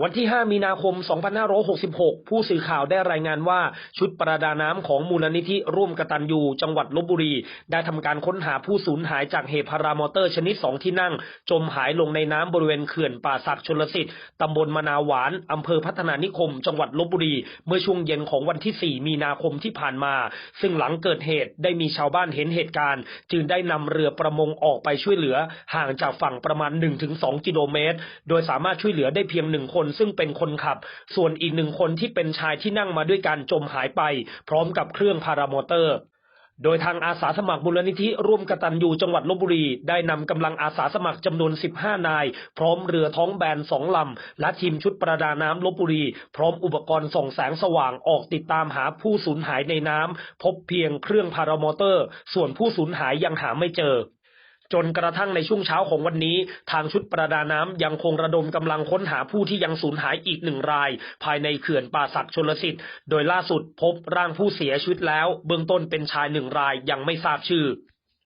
วันที่ 5 มีนาคม 2566 ผู้สื่อข่าวได้รายงานว่าชุดประดาน้ำของมูลนิธิร่วมกตัญญูจังหวัดลบบุรี ได้ทำการค้นหาผู้สูญหายจากเหตุพารามอเตอร์ชนิด 2 ที่นั่ง จมหายลงในน้ำบริเวณเขื่อนป่าสักชลสิทธิ์ตำบลมนาหวานอำเภอพัฒนานิคม จังหวัดลบบุรี เมื่อช่วงเย็นของวันที่ 4 มีนาคมที่ผ่านมา ซึ่งหลังเกิดเหตุได้มีชาวบ้านเห็นเหตุการณ์ จึงได้นำเรือประมงออกไปช่วยเหลือ ห่างจากฝั่งประมาณ 1-2 กิโลเมตร โดยสามารถช่วยเหลือได้เพียงหนึ่งคนซึ่งเป็นคนขับ ส่วนอีกหนึ่งคนที่เป็นชายที่นั่งมาด้วยกันจมหายไป พร้อมกับเครื่องพารามอเตอร์โดยทางอาสาสมัครมูลนิธิร่วมกตัญญูจังหวัดลบบุรี ได้นำกำลังอาสาสมัครจำนวน 15 นาย พร้อมเรือท้องแบนสองลำ และทีมชุดประดาน้ำลบบุรี พร้อมอุปกรณ์ส่องแสงสว่างออกติดตามหาผู้สูญหายในน้ำ พบเพียงเครื่องพารามอเตอร์ ส่วนผู้สูญหายยังหาไม่เจอ จนกระทั่งในช่วงเช้าของวันนี้ ทางชุดประดาน้ำยังคงระดมกำลังค้นหาผู้ที่ยังสูญหายอีกหนึ่งราย ภายในเขื่อนป่าศักชลสิทธิ์ โดยล่าสุดพบร่างผู้เสียชีวิตแล้ว เบื้องต้นเป็นชายหนึ่งรายยังไม่ทราบชื่อ